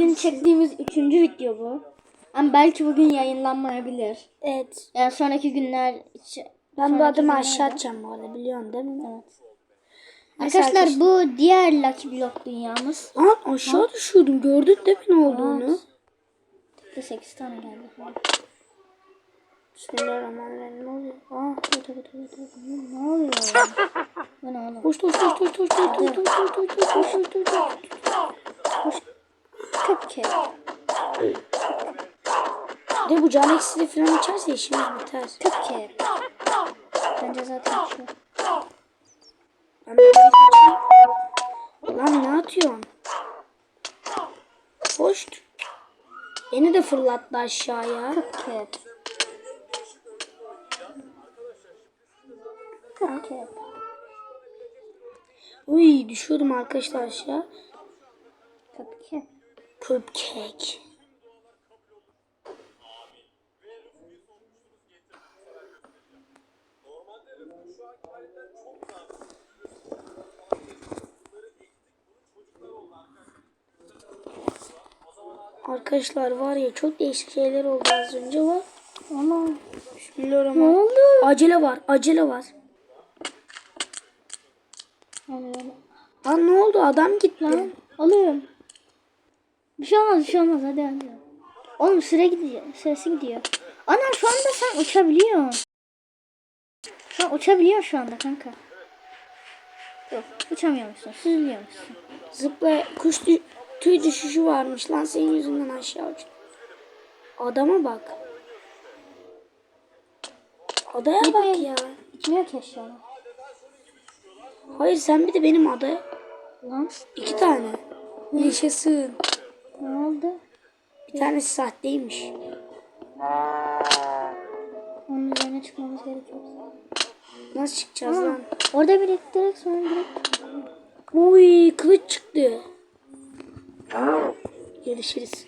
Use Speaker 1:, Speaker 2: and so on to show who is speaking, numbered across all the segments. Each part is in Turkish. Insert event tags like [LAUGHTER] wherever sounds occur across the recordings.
Speaker 1: bugün çektiğimiz üçüncü video bu. Ama belki bugün yayınlanmayabilir.
Speaker 2: Evet.
Speaker 1: Yani sonraki günler için.
Speaker 2: Ben bu adımı aşağı atacağım bu arada biliyorsun değil mi?
Speaker 1: Evet. Arkadaşlar bu diğer Lucky Block dünyamız.
Speaker 2: Lan aşağı düşüyordum gördün değil mi ne olduğunu?
Speaker 1: Evet. Tıpkı 8 tane geldi.
Speaker 2: Bismillahirrahmanirrahim ne oluyor? Aa,
Speaker 1: Tövbe tövbe tövbe tövbe. Ne oluyor? Bu ne oğlum?
Speaker 2: koş koş koş koş koş koş koş koş koş koş koş koş koş koş
Speaker 1: Cupcake.
Speaker 2: De bu can eksili falan içerse işimiz biter.
Speaker 1: Cupcake. Bence zaten şu.
Speaker 2: Lan ne atıyorsun? Hoş. Beni de fırlattı aşağıya.
Speaker 1: Cupcake. Cupcake.
Speaker 2: Uy düşüyordum arkadaşlar aşağı.
Speaker 1: Cupcake.
Speaker 2: Cupcake. Arkadaşlar var ya çok değişik şeyler oldu az önce var.
Speaker 1: Ama
Speaker 2: Bismillahirrahmanirrahim.
Speaker 1: ne oldu?
Speaker 2: Acele var, acele var.
Speaker 1: Alıyorum.
Speaker 2: Lan ne oldu? Adam gitti.
Speaker 1: Lan alıyorum. Bir şey olmaz bir şey olmaz hadi hadi. Oğlum süre gidiyor. Süresi gidiyor. Ana şu anda sen uçabiliyorsun. Şu an uçabiliyorsun şu anda kanka. Yok uçamıyormuşsun. Süzülüyormuşsun.
Speaker 2: Zıpla kuş dü- tüy düşüşü varmış lan senin yüzünden aşağı uçtu. Adama bak. Adaya bak ya.
Speaker 1: Gitmiyor ki aşağıya.
Speaker 2: Hayır sen bir de benim adaya.
Speaker 1: Lan
Speaker 2: İki tane. Yaşasın.
Speaker 1: Ne oldu?
Speaker 2: Bir tanesi sahteymiş.
Speaker 1: Onun üzerine çıkmamız gerekiyor.
Speaker 2: Nasıl çıkacağız lan?
Speaker 1: Orada biriktirerek sonra direkt.
Speaker 2: Uy kılıç çıktı. Görüşürüz.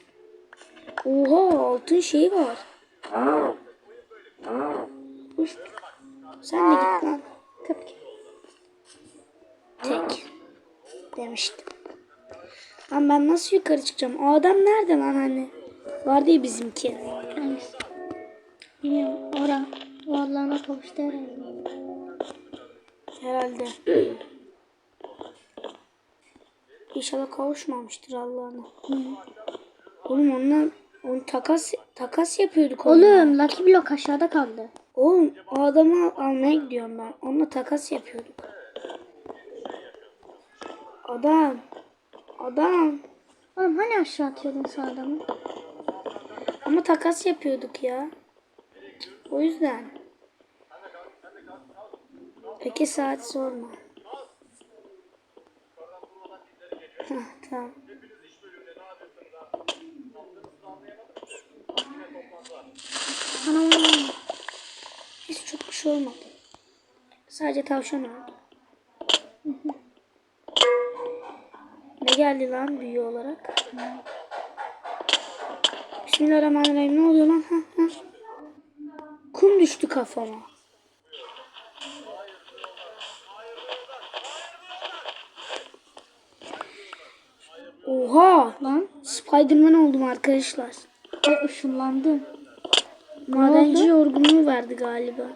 Speaker 2: Oha altın şey var. Uş. Sen de git lan.
Speaker 1: Cupcake.
Speaker 2: Tek. Demiştim. Lan ben nasıl yukarı çıkacağım? O adam nerede lan hani? Vardı ya bizimki.
Speaker 1: Hangisi? Bilmiyorum. Ora. Varlığına kavuştu herhalde.
Speaker 2: Herhalde. İnşallah kavuşmamıştır Allah'ına. Oğlum onunla onu takas takas yapıyorduk onunla.
Speaker 1: Oğlum Lucky Block aşağıda kaldı.
Speaker 2: Oğlum o adamı almaya gidiyorum ben. Onunla takas yapıyorduk. Adam. Adam.
Speaker 1: Oğlum hani aşağı atıyordun sağ adamı?
Speaker 2: Ama takas yapıyorduk ya. O yüzden. Peki saat sorma. Heh, tamam.
Speaker 1: Anam.
Speaker 2: Hiç çok bir şey olmadı. Sadece tavşan oldu. Ne geldi lan büyü olarak? Bismillahirrahmanirrahim. Ne oluyor lan? Ha, ha. Kum düştü kafama. Oha!
Speaker 1: Lan.
Speaker 2: Spiderman oldum arkadaşlar.
Speaker 1: Ay ışınlandım.
Speaker 2: Madenci yorgunluğu verdi galiba.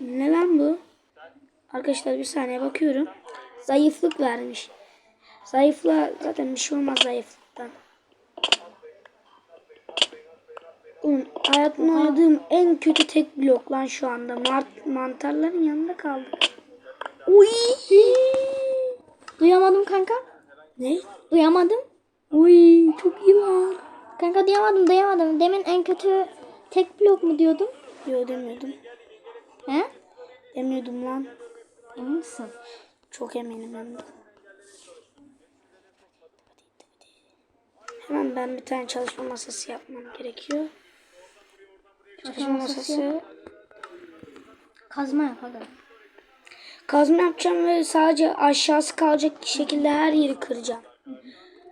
Speaker 2: Ne lan bu? Arkadaşlar bir saniye bakıyorum. Zayıflık vermiş. Zayıfla zaten bir şey olmaz zayıflıktan. Oğlum hayatımda oynadığım en kötü tek blok lan şu anda. Mart, mantarların yanında kaldık. Uy!
Speaker 1: Duyamadım kanka.
Speaker 2: Ne?
Speaker 1: Duyamadım.
Speaker 2: Uy çok iyi lan.
Speaker 1: Kanka duyamadım duyamadım. Demin en kötü tek blok mu diyordum?
Speaker 2: Yo demiyordum.
Speaker 1: He?
Speaker 2: Demiyordum lan.
Speaker 1: Emin misin?
Speaker 2: Çok eminim hem de. Hemen ben bir tane çalışma masası yapmam gerekiyor. Çalışma masası.
Speaker 1: Kazma yap aga.
Speaker 2: Kazma yapacağım ve sadece aşağısı kalacak şekilde her yeri kıracağım.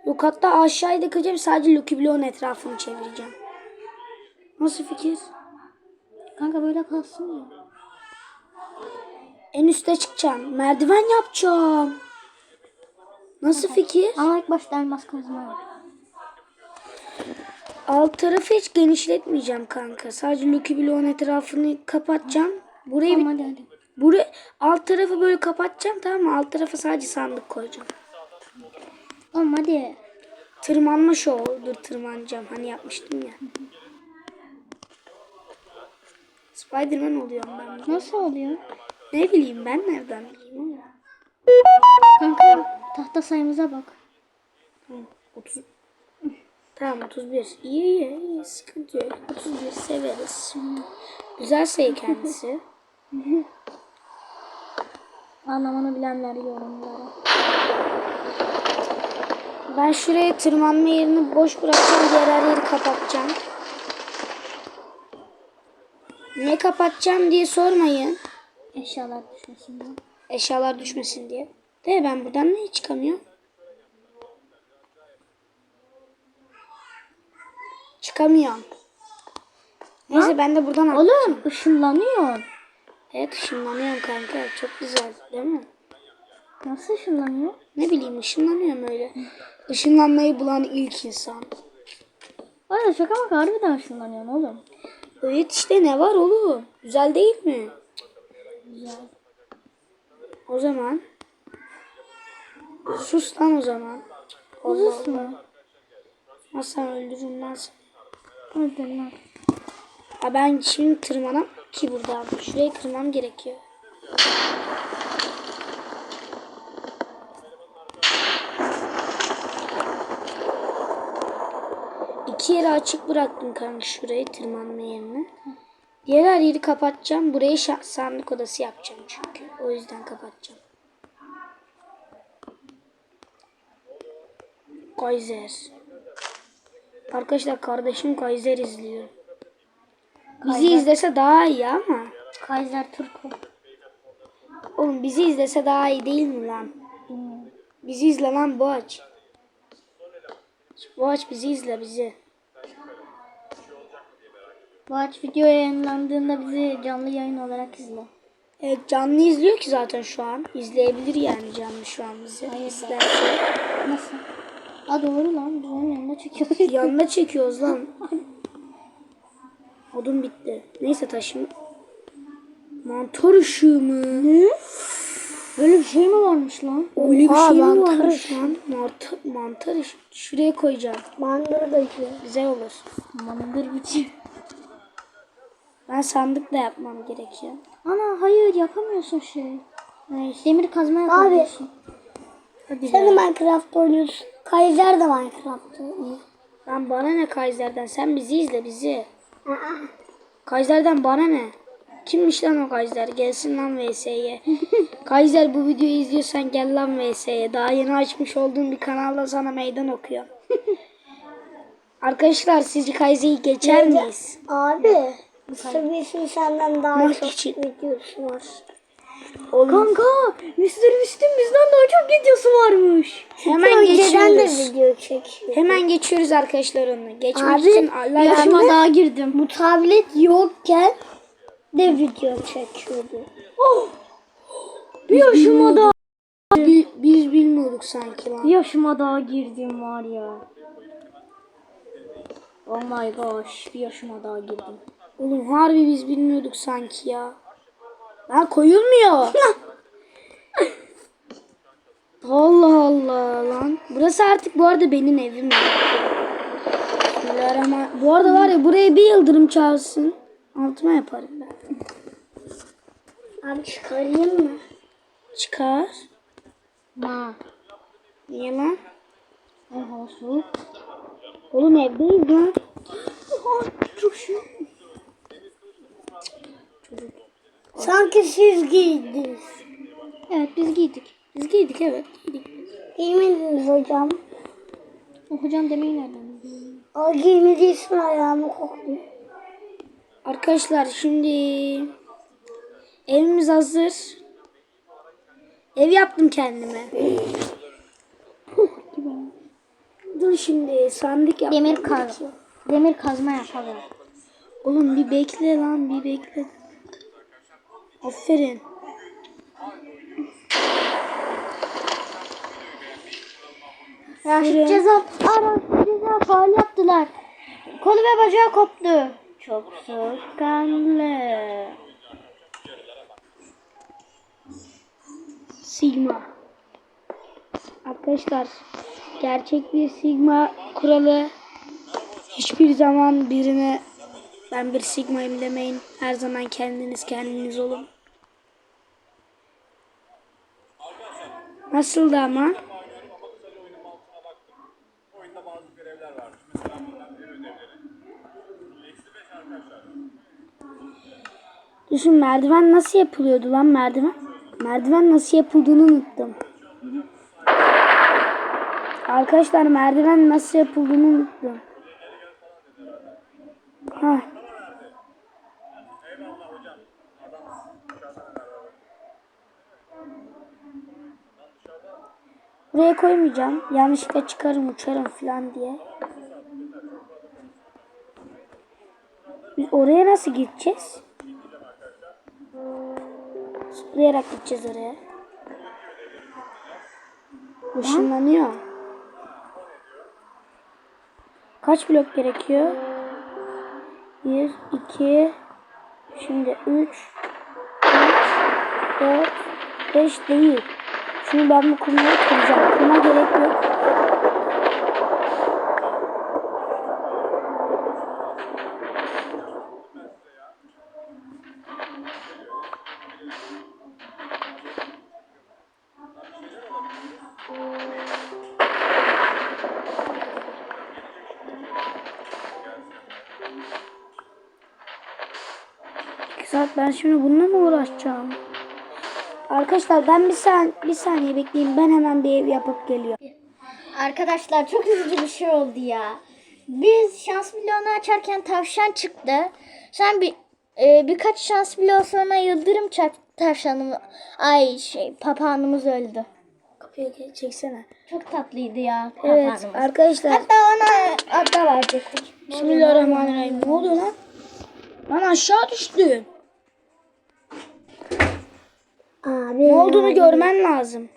Speaker 2: Yok hatta aşağıyı da kıracağım sadece Lucky Block'un etrafını çevireceğim. Nasıl fikir?
Speaker 1: Kanka böyle kalsın ya.
Speaker 2: En üste çıkacağım. Merdiven yapacağım. Nasıl fikir?
Speaker 1: Ama ilk başta elmas kazma yap.
Speaker 2: Alt tarafı hiç genişletmeyeceğim kanka. Sadece Lucky Block'un etrafını kapatacağım. Burayı bir,
Speaker 1: Tamam hadi hadi.
Speaker 2: buraya alt tarafı böyle kapatacağım tamam mı? Alt tarafa sadece sandık koyacağım.
Speaker 1: Oğlum hadi.
Speaker 2: Tırmanma şovu. Dur tırmanacağım. Hani yapmıştım ya. Spiderman oluyorum ben.
Speaker 1: Nasıl oluyor?
Speaker 2: Ne bileyim ben nereden bileyim ama.
Speaker 1: Kanka tahta sayımıza bak.
Speaker 2: Hı, 30. Tamam 31. İyi iyi iyi sıkıntı yok. 31 severiz. Güzel sayı kendisi. [LAUGHS]
Speaker 1: Anlamanı bilenler yorumlara.
Speaker 2: Ben şuraya tırmanma yerini boş bırakacağım. Diğer yeri kapatacağım. Niye kapatacağım diye sormayın.
Speaker 1: Eşyalar düşmesin diye.
Speaker 2: Eşyalar düşmesin diye. De ben buradan niye çıkamıyorum? Çıkamıyorum. Neyse ben de buradan at-
Speaker 1: Oğlum ışınlanıyor.
Speaker 2: Evet ışınlanıyorum kanka. Çok güzel değil mi?
Speaker 1: Nasıl ışınlanıyor?
Speaker 2: Ne bileyim ışınlanıyorum öyle. Işınlanmayı bulan ilk insan.
Speaker 1: Arada şaka maka harbiden ışınlanıyor oğlum.
Speaker 2: Evet işte ne var oğlum? Güzel değil mi?
Speaker 1: Güzel.
Speaker 2: O zaman. Sus lan o zaman.
Speaker 1: Uzun mu?
Speaker 2: Nasıl öldürürüm lan seni.
Speaker 1: Hadi lan.
Speaker 2: Ha ben şimdi tırmanam ki buradan. Şuraya tırmanmam gerekiyor. İki yeri açık bıraktım kanka şurayı tırmanma yerini. Diğer her yeri kapatacağım. Burayı sandık odası yapacağım çünkü. O yüzden kapatacağım. Kaiser. Arkadaşlar kardeşim Kaiser izliyor. Bizi izlese daha iyi ama.
Speaker 1: Kaiser Turko.
Speaker 2: Oğlum bizi izlese daha iyi değil mi lan?
Speaker 1: Bilmiyorum.
Speaker 2: Bizi izle lan Boğaç. Boğaç bizi izle bizi.
Speaker 1: Bu aç video yayınlandığında bizi canlı yayın olarak izle.
Speaker 2: Evet canlı izliyor ki zaten şu an. İzleyebilir yani canlı şu an bizi.
Speaker 1: Hayır.
Speaker 2: İsterse.
Speaker 1: Nasıl? Aa doğru lan. Biz onun yanına çekiyoruz. [LAUGHS]
Speaker 2: Yanına çekiyoruz lan. [LAUGHS] Odun bitti. Neyse taşım. Mantar ışığı mı? Ne?
Speaker 1: Böyle bir şey mi varmış lan?
Speaker 2: Öyle bir
Speaker 1: Oha,
Speaker 2: şey mi
Speaker 1: mantar
Speaker 2: varmış lan? Mantar, mantar ışığı. Şuraya koyacağım.
Speaker 1: Mandır da ki.
Speaker 2: Güzel olur.
Speaker 1: Mandır biçim.
Speaker 2: Ben sandık da yapmam gerekiyor.
Speaker 1: Ana hayır yapamıyorsun şey.
Speaker 2: Ay,
Speaker 1: Demir kazma yapamıyorsun.
Speaker 2: hadi
Speaker 3: Sen de Minecraft oynuyorsun. Kaiser de Minecraft oynuyor.
Speaker 2: Lan bana ne Kaiser'den? Sen bizi izle bizi. Kaiser'den bana ne? Kimmiş lan o Kaiser? Gelsin lan VS'ye. [LAUGHS] Kaiser bu videoyu izliyorsan gel lan VS'ye. Daha yeni açmış olduğum bir kanalda sana meydan okuyor. [LAUGHS] Arkadaşlar sizce Kaiser'i geçer miyiz?
Speaker 3: Abi. Seviyesinin senden daha
Speaker 2: Maç
Speaker 3: çok
Speaker 2: için.
Speaker 3: videosu var.
Speaker 1: Kanka Mr. Beast'in bizden daha çok videosu varmış.
Speaker 2: Hemen
Speaker 3: Önceden de
Speaker 2: geçiyoruz.
Speaker 3: video çekiyor.
Speaker 2: Hemen geçiyoruz arkadaşlar onu. Geçmek
Speaker 3: Abi,
Speaker 2: için Allah
Speaker 1: Yaşıma daha girdim.
Speaker 3: Bu tablet yokken de video çekiyordu.
Speaker 1: Bir yaşıma daha.
Speaker 2: Bi- biz bilmiyorduk sanki lan.
Speaker 1: Bir yaşıma daha girdim var ya. Oh my gosh. Bir yaşıma daha girdim.
Speaker 2: Oğlum harbi biz bilmiyorduk sanki ya. Lan koyulmuyor. Allah Allah lan. Burası artık bu arada benim evim. Bismillahirrahmanirrahim. Bu arada var ya buraya bir yıldırım çağırsın. Altıma yaparım ben.
Speaker 3: Abi çıkarayım mı?
Speaker 2: Çıkar.
Speaker 1: Ma.
Speaker 2: Niye lan?
Speaker 1: Hava soğuk.
Speaker 2: Oğlum evdeyiz lan.
Speaker 1: Çok şey.
Speaker 3: Sanki siz giydiniz.
Speaker 1: Evet biz giydik.
Speaker 2: Biz giydik evet. Giydik.
Speaker 3: Giymediniz hocam.
Speaker 1: O hocam demeyi nereden bildin?
Speaker 3: O giymediysin ayağımı kokluyor.
Speaker 2: Arkadaşlar şimdi evimiz hazır. Ev yaptım kendime. Dur şimdi sandık yapmam
Speaker 1: Demir kaz. Demir kazma yapalım.
Speaker 2: Oğlum bir bekle lan bir bekle. Aferin.
Speaker 1: Raşit ceza, Raşit ceza faal yaptılar. kolu ve bacağı koptu. Çok soğukkanlı.
Speaker 2: Sigma. Arkadaşlar gerçek bir Sigma kuralı hiçbir zaman birine ben bir Sigma'yım demeyin. Her zaman kendiniz kendiniz olun. Nasıldı ama? Düşün merdiven nasıl yapılıyordu lan merdiven? Merdiven nasıl yapıldığını unuttum. Arkadaşlar merdiven nasıl yapıldığını unuttum. Ha. Buraya koymayacağım. Yanlışlıkla çıkarım uçarım falan diye. Biz oraya nasıl gideceğiz? Zıplayarak gideceğiz oraya. Işınlanıyor. Kaç blok gerekiyor? 1, 2, şimdi 3, 4, 5 değil. Şimdi ben bu kumları kıracağım. Kuma gerek yok. Saat ben şimdi bununla mı uğraşacağım? Arkadaşlar ben bir, san bir saniye bekleyin. Ben hemen bir ev yapıp geliyorum.
Speaker 1: Arkadaşlar çok üzücü bir şey oldu ya. Biz şans bloğunu açarken tavşan çıktı. Sen bir e, birkaç şans bloğu sonra yıldırım çarptı tavşanımız. Ay şey papağanımız öldü.
Speaker 2: Kapıyı çeksene.
Speaker 1: Çok tatlıydı ya
Speaker 2: Evet
Speaker 1: papağanımız.
Speaker 2: arkadaşlar.
Speaker 1: Hatta ona adda verecektik.
Speaker 2: Bismillahirrahmanirrahim. Ne oluyor lan? Lan aşağı düştü.
Speaker 3: Abi.
Speaker 2: Ne olduğunu görmen lazım.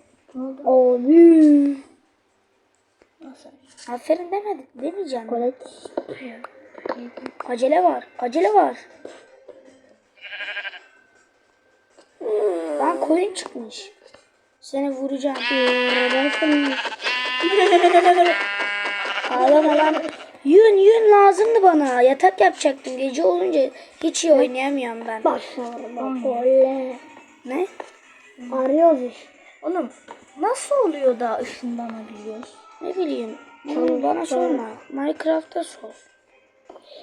Speaker 2: Abi. Aferin demedik. Demeyeceğim. Acele var. Acele var. Lan koyun çıkmış. Seni vuracağım. Ağlama lan. Yün yün lazımdı bana. Yatak yapacaktım. Gece olunca hiç iyi oynayamıyorum ben.
Speaker 3: Oley.
Speaker 2: Ne?
Speaker 3: Arıyoruz işte.
Speaker 1: Oğlum nasıl oluyor da ışınlanabiliyoruz?
Speaker 2: Ne bileyim. Onu bana sorma. Minecraft'ta sor.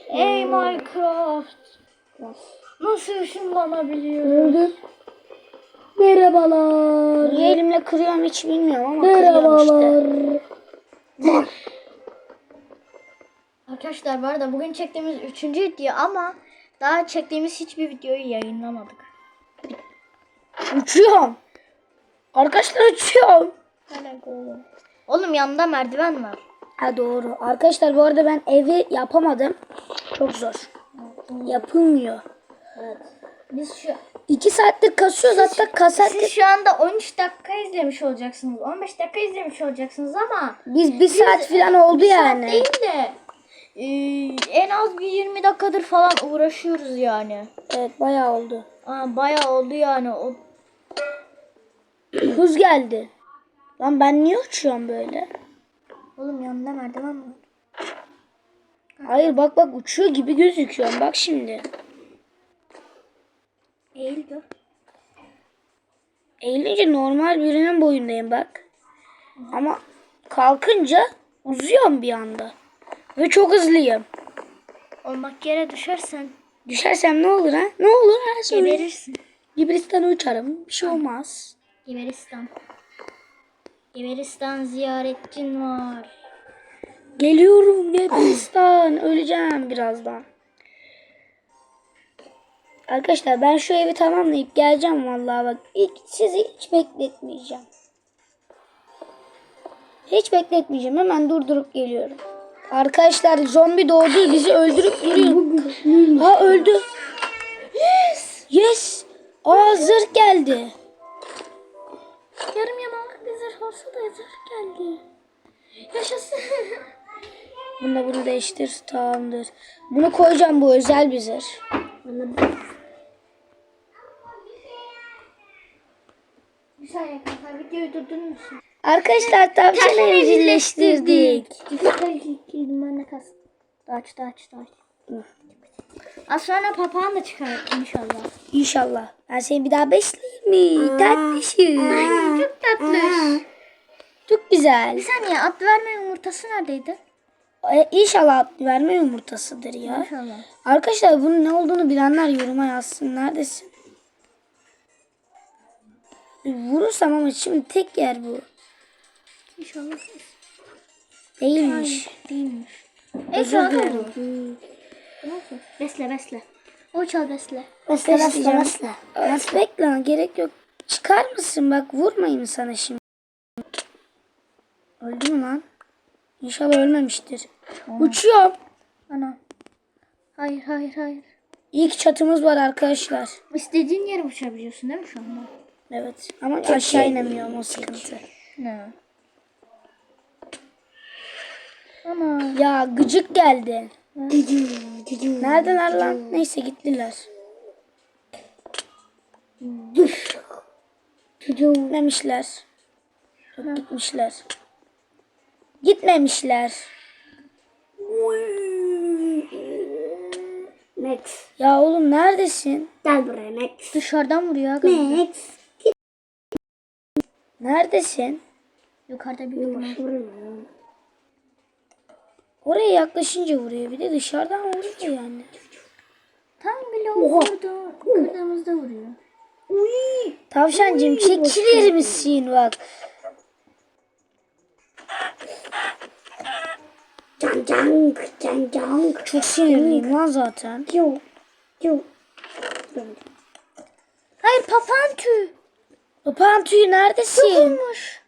Speaker 1: Ey Minecraft. Nasıl ışınlanabiliyoruz?
Speaker 3: Öldüm. Merhabalar.
Speaker 2: Niye elimle kırıyorum hiç bilmiyorum ama kırıyorum işte.
Speaker 3: Merhabalar.
Speaker 1: Arkadaşlar bu arada bugün çektiğimiz üçüncü video ama daha çektiğimiz hiçbir videoyu yayınlamadık.
Speaker 2: Uçuyorum. Arkadaşlar uçuyorum.
Speaker 1: Oğlum yanında merdiven var.
Speaker 2: Ha doğru. Arkadaşlar bu arada ben evi yapamadım. Çok zor. Yapılmıyor.
Speaker 1: Biz şu
Speaker 2: İki saattir kasıyoruz hatta kasarken.
Speaker 1: siz şu anda 13 dakika izlemiş olacaksınız. 15 dakika izlemiş olacaksınız ama
Speaker 2: Biz bir saat falan oldu
Speaker 1: bir saat
Speaker 2: yani.
Speaker 1: değil de e, en az bir 20 dakikadır falan uğraşıyoruz yani.
Speaker 2: Evet bayağı oldu.
Speaker 1: Aa, bayağı oldu yani. O,
Speaker 2: Hız geldi. Lan ben niye uçuyorum böyle?
Speaker 1: oğlum yanında merdiven mi? var?
Speaker 2: Hayır bak bak uçuyor gibi gözüküyorum. Bak şimdi.
Speaker 1: Eğil gör.
Speaker 2: Eğilince normal birinin boyundayım bak. Ama kalkınca uzuyorum bir anda. Ve çok hızlıyım.
Speaker 1: Oğlum bak yere düşersen
Speaker 2: Düşersem ne olur ha? Ne olur ha?
Speaker 1: Geberirsin.
Speaker 2: Gibristan'a uçarım. Bir şey olmaz.
Speaker 1: Geberistan. Geberistan ziyaretçin var.
Speaker 2: Geliyorum Gibristan. [CLEARS THROAT] Öleceğim birazdan. Arkadaşlar ben şu evi tamamlayıp geleceğim vallahi bak. İlk sizi hiç bekletmeyeceğim. Hiç bekletmeyeceğim. Hemen durdurup geliyorum. Arkadaşlar zombi doğdu. Bizi öldürüp duruyor. Ha öldü. Yes. Yes. Aa zırh geldi.
Speaker 1: Olsa da zırh geldi. Yaşasın. [LAUGHS]
Speaker 2: Bunu da bunu değiştir. Tamamdır. Bunu koyacağım bu özel bir zırh.
Speaker 1: Bir saniye kanka videoyu durdurur musun?
Speaker 2: Arkadaşlar tavşanı evcilleştirdik.
Speaker 1: Ben de kas. Daç daç daç. Az sonra papağan da çıkar inşallah.
Speaker 2: İnşallah. Ben seni bir daha besleyeyim mi? Tatlışım.
Speaker 1: Çok tatlı.
Speaker 2: Çok güzel.
Speaker 1: Bir saniye at verme yumurtası neredeydi?
Speaker 2: E, İnşallah at verme yumurtasıdır ya.
Speaker 1: İnşallah.
Speaker 2: Arkadaşlar bunun ne olduğunu bilenler yoruma yazsın. Neredesin? Vurursam ama şimdi tek yer bu.
Speaker 1: İnşallah.
Speaker 2: Değilmiş.
Speaker 1: Değilmiş.
Speaker 2: Özür
Speaker 1: Ekranı
Speaker 2: dilerim.
Speaker 1: Besle besle. O çal besle.
Speaker 3: Besle besle besle.
Speaker 2: Bekle gerek yok. Çıkar mısın bak vurmayayım sana şimdi. Öldü mü lan? İnşallah ölmemiştir. Uçuyorum.
Speaker 1: Ana. Hayır hayır hayır.
Speaker 2: İlk çatımız var arkadaşlar.
Speaker 1: İstediğin yere uçabiliyorsun değil mi şu anda?
Speaker 2: Evet ama aşağı inemiyorum o sıkıntı.
Speaker 1: Ne? Ana.
Speaker 2: Ya gıcık geldi. Neredeler lan? Neyse gittiler. Gitmemişler. Yok, gitmişler. Gitmemişler.
Speaker 3: Max.
Speaker 2: Ya oğlum neredesin?
Speaker 3: Gel buraya Max.
Speaker 1: Dışarıdan vuruyor.
Speaker 3: Max.
Speaker 2: Neredesin?
Speaker 1: Yukarıda bir ihtimal.
Speaker 2: Oraya yaklaşınca vuruyor. Bir de dışarıdan vuruyor yani.
Speaker 1: Tam bile vurdu. Kırdığımızda vuruyor.
Speaker 2: Tavşancığım çekilir misin bak. Çok sinirliyim lan zaten.
Speaker 1: Hayır papağan tüy.
Speaker 2: Papağan tüyü neredesin?
Speaker 1: Olmuş.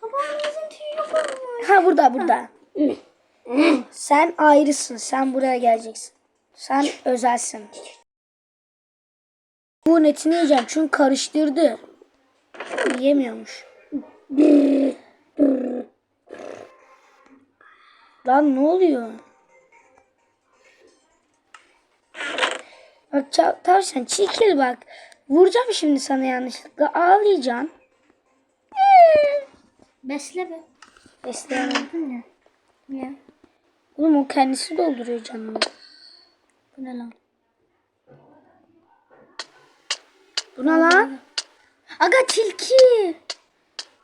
Speaker 1: Papağanımızın tüyü yok olmuş.
Speaker 2: Ha burada burada. Sen ayrısın. Sen buraya geleceksin. Sen özelsin. Bu etini yiyeceğim çünkü karıştırdı. Yiyemiyormuş. [LAUGHS] Lan ne oluyor? Bak tavşan çekil bak. Vuracağım şimdi sana yanlışlıkla. Ağlayacaksın.
Speaker 1: Besle be.
Speaker 2: Besleyemem.
Speaker 1: Bu ne? Niye?
Speaker 2: Oğlum o kendisi dolduruyor canını.
Speaker 1: Bu ne lan?
Speaker 2: Bu ne lan?
Speaker 1: Aga tilki.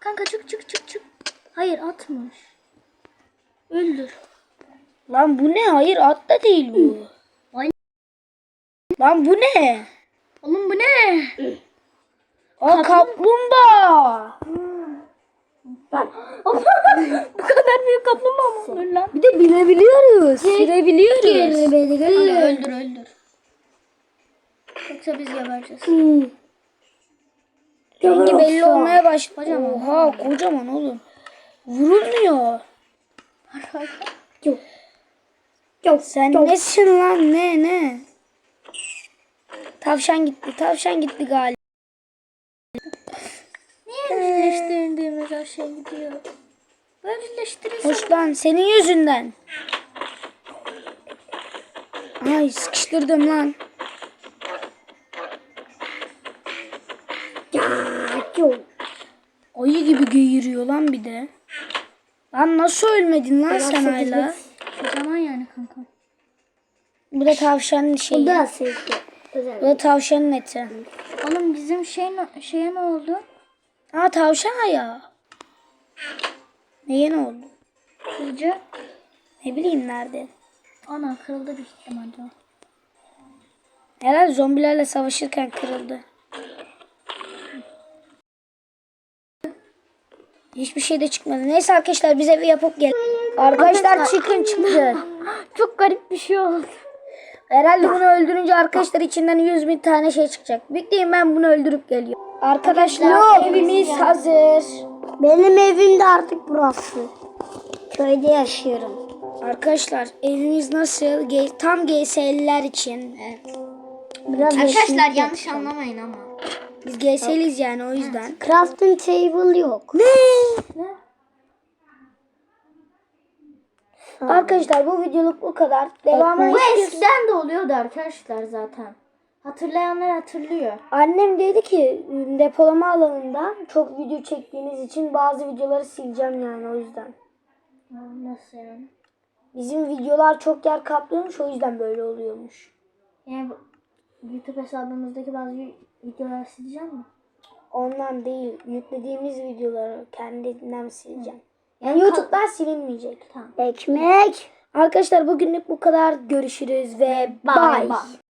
Speaker 1: Kanka çık çık çık çık. Hayır atmış. Öldür.
Speaker 2: Lan bu ne? Hayır at da değil bu.
Speaker 1: Ay.
Speaker 2: Lan bu ne?
Speaker 1: Oğlum bu ne?
Speaker 2: Aa kaplumbağa. [LAUGHS]
Speaker 1: bu kadar büyük kaplumbağa mı olur lan?
Speaker 2: Bir de binebiliyoruz. Sürebiliyoruz.
Speaker 1: Aga öldür öldür. Yoksa biz gebereceğiz.
Speaker 2: Rengi belli olmaya başladı. Oha kocaman oğlum. Vurulmuyor.
Speaker 3: Yo. Yo.
Speaker 2: Sen nesin lan ne ne? Tavşan gitti. Tavşan gitti galiba.
Speaker 1: Niye birleştirdiğimiz her şey gidiyor? Böyle birleştirirsen
Speaker 2: Hoş lan senin yüzünden. Ay sıkıştırdım lan.
Speaker 3: Yo.
Speaker 2: Ayı gibi geğiriyor lan bir de. Lan nasıl ölmedin lan sen hala?
Speaker 1: kocaman yani kanka.
Speaker 2: Bu da tavşanın şeyi.
Speaker 3: Bu da. Özel.
Speaker 2: Bu da tavşanın eti.
Speaker 1: Oğlum bizim şey şeye ne oldu?
Speaker 2: Aa tavşan ayağı. Neye ne oldu?
Speaker 1: Kılıcı.
Speaker 2: Ne bileyim nerede.
Speaker 1: Ana kırıldı bir ihtimalle.
Speaker 2: Herhalde zombilerle savaşırken kırıldı. Hiçbir şey de çıkmadı. Neyse arkadaşlar biz evi yapıp gel. Arkadaşlar çıkın çıktı. [LAUGHS]
Speaker 1: Çok garip bir şey oldu.
Speaker 2: Herhalde bunu öldürünce arkadaşlar içinden 100 bin tane şey çıkacak. Bekleyin ben bunu öldürüp geliyorum. Arkadaşlar evimiz hazır.
Speaker 3: Benim evim de artık burası. Köyde yaşıyorum.
Speaker 2: Arkadaşlar evimiz nasıl? Tam GS'liler için.
Speaker 3: Biraz
Speaker 1: Arkadaşlar yanlış anlamayın ama.
Speaker 2: Biz GS'liyiz yani o yüzden.
Speaker 3: Crafting table yok.
Speaker 2: Ne? Arkadaşlar bu videoluk bu kadar. Devamını
Speaker 1: Bu eskiden de oluyordu arkadaşlar zaten. Hatırlayanlar hatırlıyor.
Speaker 2: Annem dedi ki depolama alanında çok video çektiğiniz için bazı videoları sileceğim yani o yüzden.
Speaker 1: Nasıl yani?
Speaker 2: Bizim videolar çok yer kaplıyormuş o yüzden böyle oluyormuş.
Speaker 1: Yani YouTube hesabımızdaki bazı videoları sileceğim mi?
Speaker 2: Ondan değil yüklediğimiz videoları kendinden sileceğim. Yani
Speaker 1: Yani
Speaker 2: YouTube'dan silinmeyecek.
Speaker 1: Tamam.
Speaker 3: Ekmek.
Speaker 2: Arkadaşlar bugünlük bu kadar. Görüşürüz ve
Speaker 1: Bye
Speaker 2: bye.
Speaker 1: bye.